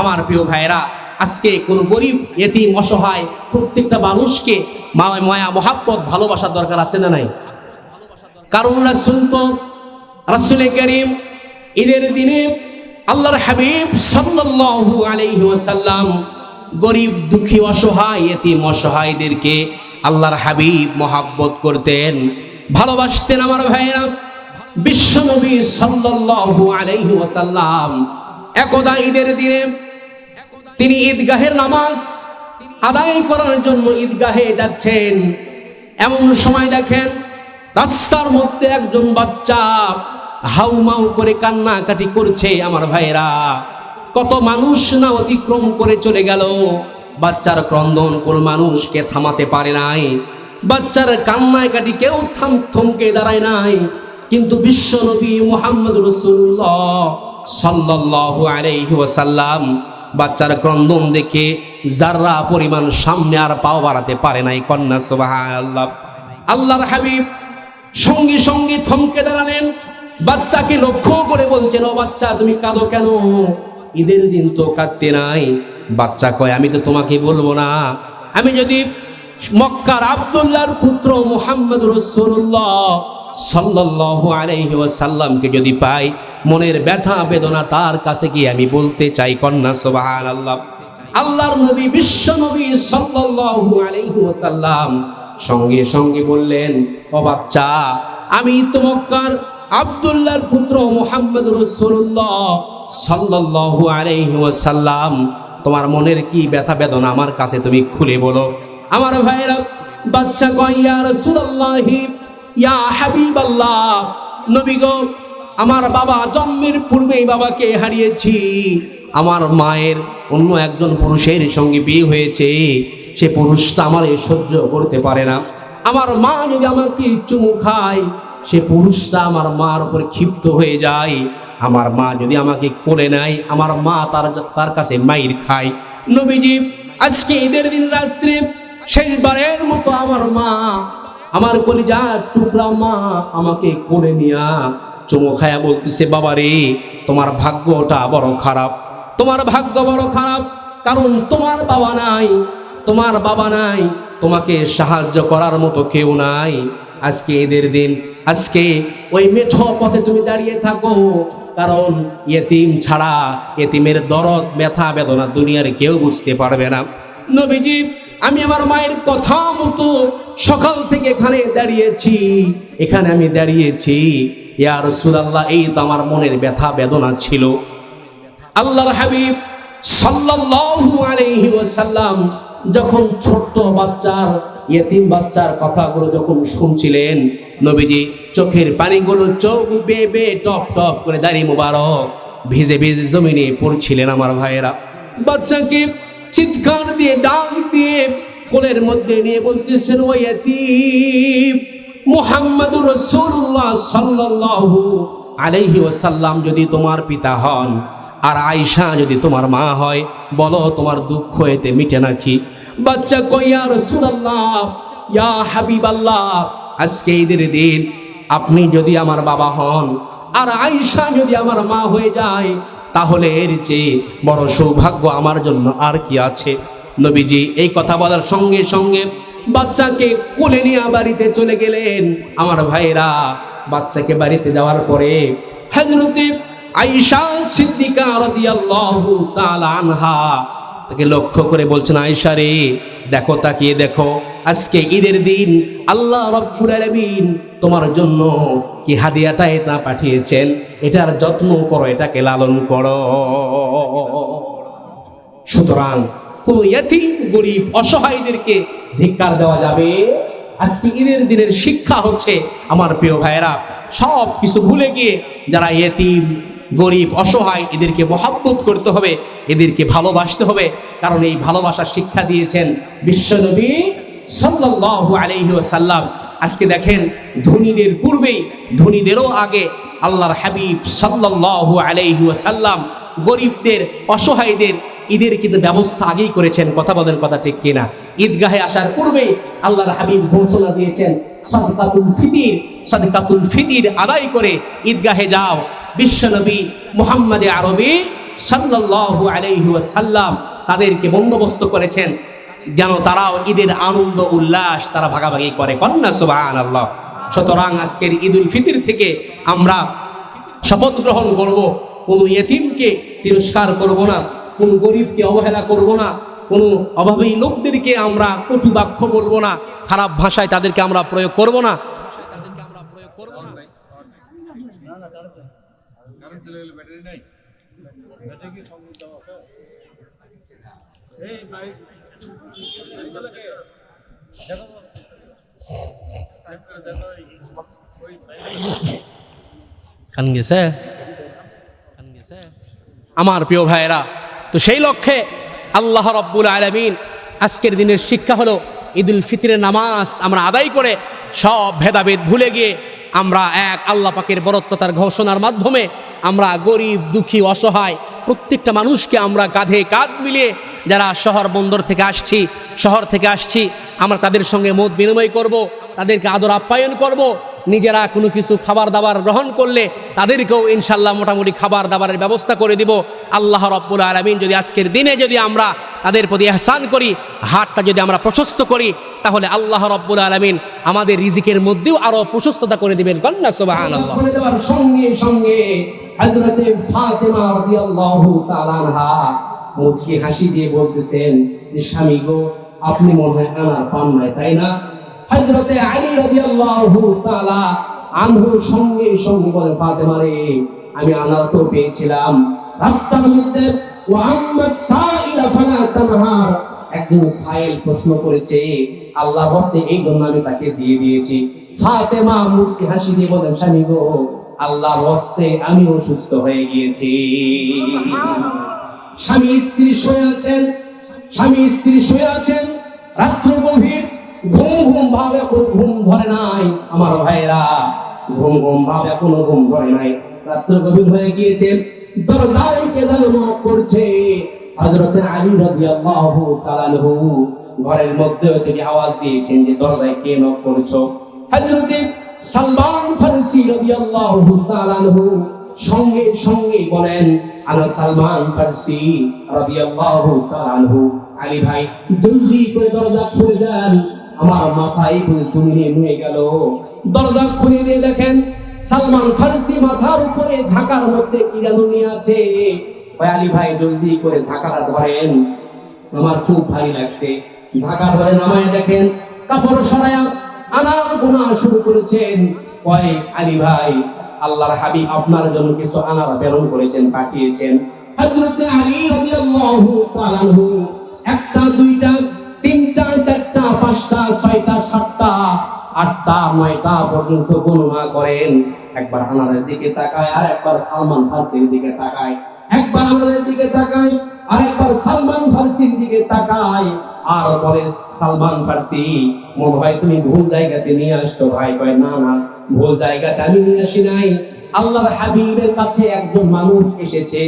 আমার প্রিয় ভাইরা আজকে কোন গরিব, এতিম, অসহায় প্রত্যেকটা মানুষকে মায়া মহাব্বত ভালোবাসার দরকার আছে না নাই? কারণ রাসুল তো, রাসুল করিম, ঈদের দিনে আল্লাহর হাবিব সাল্লাল্লাহু আলাইহি ওয়াসাল্লাম গরিব, দুঃখী, অসহায়, এতিম, অসহায়দেরকে আল্লাহর হাবিব মহাব্বত করতেন। ভালোবাসতেন আমার ভাইয়েরা বিশ্বনবী সাল্লাল্লাহু আলাইহি ওয়াসাল্লাম। একদা ঈদের দিনে তিনি ঈদগাহের নামাজ আদায় করার জন্য ঈদগাহে যাচ্ছেন। এমন সময় দেখেন রাস্তার মধ্যে একজন বাচ্চা হাউমাউ করে কান্নাকাটি করছে আমার ভাইরা কত মানুষ না অতিক্রম করে চলে গেল। বাচ্চার ক্রন্দন কোন মানুষকে থামাতে পারে নাই। বাচ্চার কান্নায় কাটি কেউ থাম থমকে দাঁড়ায় নাই। কিন্তু বিশ্ব নবী মোহাম্মদ রসুল্লাহ সাল্লাল্লাহু আলাইহি ওয়াসাল্লাম বাচ্চার ক্রন্দন দেখে যার্রা পরিমাণ সামনে আর পাও বাড়াতে পারে নাই, কন্যা, সুবহানাল্লাহ। আল্লাহর হাবিব সঙ্গে সঙ্গে থমকে দাঁড়ালেন। বাচ্চাকে লক্ষ্য করে বলছেন, ও বাচ্চা, তুমি কাঁদো কেন? ঈদের দিন তো কাঁদতে নাই। বাচ্চা কয়, আমি তো তোমাকে বলব না। আমি যদি মক্কার আব্দুল্লাহর পুত্র মুহাম্মদ রসুল্লাহ সাল্লাল্লাহু আলাইহি ওয়াসাল্লামকে যদি পাই মনের ব্যথা, বেদনা, তার কাছে গিয়ে আমি বলতে চাই, কন্যা, সুবহানাল্লাহ। আল্লাহর নবী, বিশ্ব নবী আলাইহি সঙ্গে সঙ্গে বললেন, ও বাচ্চা, আমি তো মক্কার আব্দুল্লাহর পুত্র মুহাম্মদ রাসূলুল্লাহ সাল্লাল্লাহু আলাইহি ওয়াসাল্লাম, তোমার মনের কি ব্যথা, বেদনা আমার কাছে তুমি খুলে বলো। আমার ভাইরা বাচ্চা কয় ইয়া ইয়া হাবিবাল্লাহ, নবী গো আমার বাবা জন্মের পূর্বেই বাবাকে হারিয়েছি। আমার মায়ের অন্য একজন পুরুষের সঙ্গে বিয়ে হয়েছে। সে পুরুষটা আমার এ সহ্য করতে পারে না। আমার মা যদি আমাকে চুমু খায়, সে পুরুষটা আমার মার উপর ক্ষিপ্ত হয়ে যায়। আমার মা যদি আমাকে কোলে নেয়, আমার মা তার তার কাছে মাইর খায়। নবীজি, আজকে ঈদের দিন রাত্রে শেষবারের মতো আমার মা আমার কলিজা টুকরা মা আমাকে কোলে নিয়া চুমু খায়া বলতেছে বাবা রে তোমার ভাগ্যটা বড় খারাপ। তোমার ভাগ্য বড় খারাপ, কারণ তোমার বাবা নাই, তোমার বাবা নাই, তোমাকে সাহায্য করার মতো কেউ নাই। আজকে এদের দিন, আজকে ওই মেঠো পথে তুমি দাঁড়িয়ে থাকো, কারণ এতিম ছাড়া এতিমের দরদ, ব্যথা, বেদনা দুনিয়ার কেউ বুঝতে পারবে না। নবীজি, আমি আমার মায়ের কথা মতো সকাল থেকে এখানে দাঁড়িয়েছি, এখানে আমি দাঁড়িয়েছি। ইয়া রাসূলুল্লাহ, এই তো আমার মনের ব্যথা বেদনা ছিল। আল্লাহর হাবিব ওয়াসাল্লাম যখন ছোট্ট বাচ্চার, ইয়েতিম বাচ্চার কথাগুলো যখন শুনছিলেন, নবীজি চোখের পানিগুলো চোখ বেয়ে বেয়ে টপ টপ করে দাঁড়িয়ে মোবারক ভিজে ভিজে জমিনে পড়ছিলেন আমার ভাইয়েরা। বাচ্চাকে চিৎকার দিয়ে, ডাক দিয়ে কোলের মধ্যে নিয়ে বলতেছেন, ও ইয়েতিম মুহাম্মাদুর রাসূলুল্লাহ সাল্লাল্লাহু আলাইহি ওয়াসাল্লাম যদি তোমার পিতা হন, আর আয়সা যদি তোমার মা হয়, বলো তোমার দুঃখ এতে মিটে নাকি? বাচ্চা কইয়া রসুল্লাহ ইয়া হাবিব আল্লাহ আজকে ঈদের দিন আপনি যদি আমার বাবা হন, আর আয়সা যদি আমার মা হয়ে যায়, তাহলে এর চেয়ে বড় সৌভাগ্য আমার জন্য আর কি আছে? নবীজি এই কথা বলার সঙ্গে সঙ্গে বাচ্চাকে কোলে নিয়ে বাড়িতে চলে গেলেন। আমার ভাইরা বাচ্চাকে বাড়িতে যাওয়ার পরে হজরতে আইসা সিদ্দিকা রাদিয়াল্লাহু তাআলা আনহা তাকে লক্ষ্য করে বলছেন, আয়েশা রে, দেখো, তাকিয়ে দেখো, আজকে ঈদের দিন আল্লাহ রব্বুল আলামিন তোমার জন্য কি হাদিয়াটা এটা পাঠিয়েছেন? এটার যত্ন করো, এটাকে লালন করো। সুতরাং কোন ইয়াতিম, গরিব, অসহায়দেরকে ধিক্কার দেওয়া যাবে। আজকে ঈদের দিনের শিক্ষা হচ্ছে আমার প্রিয় ভাইয়েরা সব কিছু ভুলে গিয়ে যারা এতিম, গরিব, অসহায়, এদেরকে মহাব্বত করতে হবে, এদেরকে ভালোবাসতে হবে, কারণ এই ভালোবাসার শিক্ষা দিয়েছেন বিশ্বনবী সাল্লাল্লাহু আলাইহি ওয়াসাল্লাম। আজকে দেখেন, ধনীদের পূর্বেই, ধনীদেরও আগে আল্লাহর হাবিব সাল্লাল্লাহু আলাইহি ওয়াসাল্লাম গরিবদের, অসহায়দের ঈদের কিন্তু ব্যবস্থা আগেই করেছেন, কথা বলেন কথা ঠিক কিনা। ঈদগাহে আসার পূর্বেই আল্লাহর হাবিব ঘোষণা দিয়েছেন, সাদকাতুল ফিতির সাদকাতুল ফিতির আদায় করে ঈদগাহে যাও। বিশ্বনবী মুহাম্মদে আরবি সাল্লাল্লাহু আলাইহি ওয়াসাল্লাম তাদেরকে বন্দোবস্ত করেছেন, যেন তারাও ঈদের আনন্দ, উল্লাস তারা ভাগাভাগি করে। কন্যা সুবাহান আল্লাহ সুতরাং আজকের ঈদ উল ফিতর থেকে আমরা শপথ গ্রহণ করব। কোনো ইয়েতিমকে তিরস্কার করব না। কোনো গরিবকে অবহেলা করব না, কোনো অভাবী লোকদেরকে আমরা কটু বাক্য বলব না, খারাপ ভাষায় তাদেরকে আমরা প্রয়োগ করব না। আমার প্রিয় ভাইয়েরা তো সেই লক্ষ্যে আল্লাহ রব্বুল আলমিন আজকের দিনের শিক্ষা হলো ঈদুল ফিতরের নামাজ আমরা আদায় করে সব ভেদাভেদ ভুলে গিয়ে আমরা এক আল্লাহ পাকের বরত্ব তার ঘোষণার মাধ্যমে আমরা গরিব, দুঃখী, অসহায় প্রত্যেকটা মানুষকে আমরা কাঁধে কাঁধ মিলিয়ে যারা শহর বন্দর থেকে আসছি, শহর থেকে আসছি, আমরা তাদের সঙ্গে মত বিনিময় করব, তাদেরকে আদর আপ্যায়ন করব নিজেরা কোনো কিছু খাবার দাবার গ্রহণ করলে তাদেরকেও ইনশাল্লাহ মোটামুটি খাবার দাবারের ব্যবস্থা করে দিব। আল্লাহ রব্বুল আলমিন যদি আজকের দিনে যদি আমরা তাদের প্রতি এহসান করি হাটটা যদি আমরা প্রশস্ত করি, তাহলে আল্লাহ রব্বুল আলমিন আমাদের রিজিকের মধ্যেও আরও প্রশস্ততা করে দিবেন। কন্যা দেওয়ার সঙ্গে সঙ্গে হাসি দিয়ে বলতেছেন স্বামী গো, আপনি মনে হয় আনার পান নাই, তাই না? হযরতে আলী রাদিয়াল্লাহু তাআলা আনহুর সঙ্গে সঙ্গে বলেন, ফাতেমা রে, আমি আনার তো পেয়েছিলাম। রাস্তার মধ্যে ওয়া আম্মা সাইলা ফালা তানহার একজন সাইল প্রশ্ন করেছে আল্লাহ বস্তে এই জন্য আমি তাকে দিয়ে দিয়েছি। হাসি দিয়ে বলেন, স্বামী গো আল্লাহ আমি অসুস্থ হয়ে গিয়েছি। স্বামী স্ত্রী শুয়ে আছেন, স্বামী স্ত্রী শুয়ে আছেন, রাত্র গভীর। ঘুম ঘুম ভাবে কোনো ঘুম ধরে নাই আমার ভাইরা ঘুম ঘুম ভাবে কোনো ঘুম ধরে নাই। রাত্র গভীর হয়ে গিয়েছেন দরজায় কেদানো নক করছে। হযরত আলী রাদিয়াল্লাহু তাআলা ঘরের মধ্যে তিনি আওয়াজ দিয়েছেন যে, দরজায় কে নক করছ? হযরত সালমান ফারসি রাদিয়াল্লাহু সঙ্গে সঙ্গে বলেন, আনা সালমান ফারসি রাদিয়াল্লাহু আলী ভাই, জলদি করে দরজা খুলে দেন। আমার মাথায় করে শুনিয়ে নিয়ে গেল। দরজা খুলে দিয়ে দেখেন সালমান ফারসি মাথার উপরে ঝাঁকার মধ্যে কি যেন নিয়ে আছে। আলী ভাই জলদি করে ঝাঁকাটা ধরেন। আমার খুব ভারী লাগছে। ঢাকা ধরে নামায় দেখেন, কাপড় সরায়া আনার গুনাহ শুরু করেছেন। কয় আলী ভাই, আল্লাহর হাবিব আপনার জন্য কিছু আনার প্রেরণ করেছেন, পাঠিয়েছেন। হযরত আলী রাদিয়াল্লাহু তাআলা একটা, দুইটা পাঁচটা, ছয়টা, সাতটা, আটটা, নয়টা পর্যন্ত গণনা করেন। একবার আনারের দিকে তাকায় আর একবার সালমান ফারসির দিকে তাকায়। একবার আমাদের দিকে তাকায় আর সালমান ফারসির দিকে তাকায়। আর বলে, সালমান ফারসি, মনে হয় তুমি ভুল জায়গাতে নিয়ে আসছো ভাই। কয়, না না, ভুল জায়গাতে আমি নিয়ে আসি নাই। আল্লাহর হাবিবের কাছে একজন মানুষ এসেছে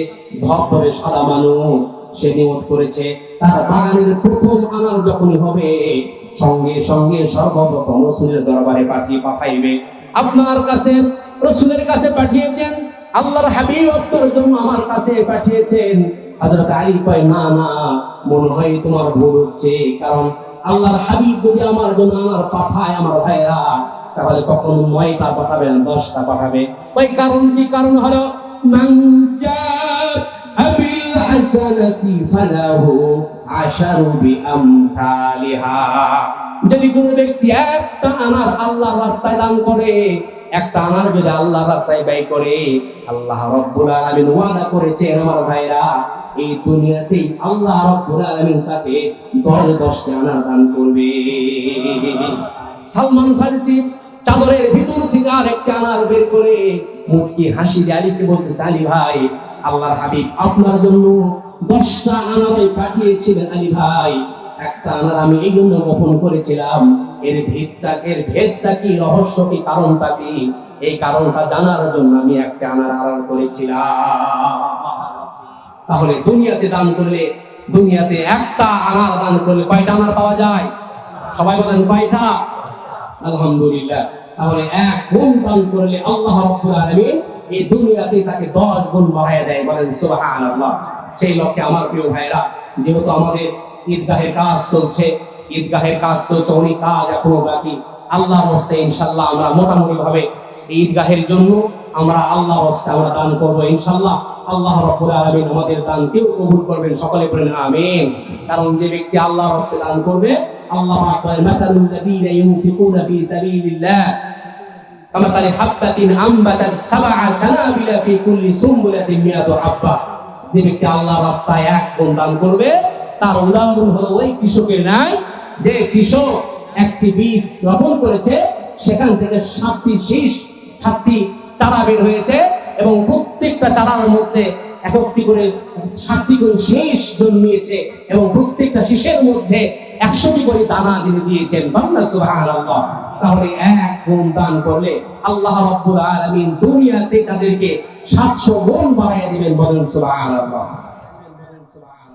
ধরে সারা মানুষ। সে নিয়ত করেছে, তার বাগানের প্রথম আনার যখনই হবে সঙ্গে সঙ্গে সর্বপ্রথম রসুলের দরবারে পাঠিয়ে পাঠাইবে। আপনার কাছে, রসুলের কাছে পাঠিয়েছেন, আল্লাহর হাবিব আপনার জন্য আমার কাছে পাঠিয়েছেন। হযরত আলী কয়, না না, মনে হয় তোমার ভুল হচ্ছে, কারণ আল্লাহর হাবিব যদি আমার জন্য আমার পাঠায় আমার ভাইরা, তাহলে কখনো নয়টা পাঠাবেন, দশটা পাঠাবে। ওই কারণ কি কারণ হলো? বিল হাসানাতি ফালাহু আশারু বিআমথালিহা যদি কোনো ব্যক্তি একটা আনার আল্লাহর রাস্তায় দান করে, একটা আনার যদি আল্লাহর রাস্তায় ব্যয় করে, আল্লাহ রব্বুল আলামিন ওয়াদা করেছেন আমার ভাইরা, এই দুনিয়াতেই আল্লাহ রব্বুল আলামিন তাকে দশ দশটা আনার দান করবে। সালমান ফারসি চাদরের ভিতর থেকে আর একটা আনার বের করে মুচকি হাসি দিয়ে আলীকে বলতেছে, আলী ভাই, আল্লাহর হাবিব আপনার জন্য দশটা আনারে পাঠিয়েছিলেন আলী ভাই। একটা আনার আমি এই জন্য গোপন করেছিলাম। এর ভেদটা এর ভেদটা কি, রহস্য কি, কারণটা কি? এই কারণটা জানার জন্য আমি একটা আনার আড়াল করেছিলাম। তাহলে দুনিয়াতে দান করলে, দুনিয়াতে একটা আনার দান করলে কয়টা আনার পাওয়া যায়? সবাই বলেন কয়টা? আলহামদুলিল্লাহ। তাহলে এক গুণ দান করলে আল্লাহ রাব্বুল আলামিন এই দুনিয়াতে তাকে দশ গুণ বাড়াইয়া দেয় বলেন সুবহানাল্লাহ। সেই লক্ষ্যে আমার প্রিয় ভাইরা যেহেতু আমাদের ঈদগাহের কাজ চলছে ঈদগাহের কাজ চলছে অনেক কাজ এখনো বাকি আল্লাহ হস্তে ইনশাল্লাহ আমরা মোটামুটি ভাবে এই ঈদগাহের জন্য আমরা আল্লাহ হস্তে আমরা দান করবো ইনশাল্লাহ আল্লাহ রাব্বুল আলামিন আমাদের দানকেও কবুল করবেন সকলে বলেন আমিন কারণ যে ব্যক্তি আল্লাহ হস্তে দান করবে আল্লাহ পাক বলেন মাতালুল লাযীনা ইউনফিকুনা ফি সাবিলিল্লাহ كمثل حبة أنبتت سبع سنابل في كل سنبلة مئة حبة যে ব্যক্তি আল্লাহ রাস্তায় এক গুণ দান করবে। তার উদাহরণ হলো ওই কৃষকের নাই যে কৃষক একটি বীজ রোপণ করেছে, সেখান থেকে সাতটি শীষ, সাতটি চারা বের হয়েছে এবং প্রত্যেকটা চারার মধ্যে একটি করে সাতটি করে শীষ জন্মিয়েছে এবং প্রত্যেকটা শীষের মধ্যে একশোটি করে দানা তিনি দিয়েছেন। বাংলা সুবহানাল্লাহ। তাহলে এক গুণ দান করলে আল্লাহ রাব্বুল আলামিন দুনিয়াতে তাদেরকে সাতশো গুণ বাড়াইয়া দিবেন বলেন সুবহানাল্লাহ।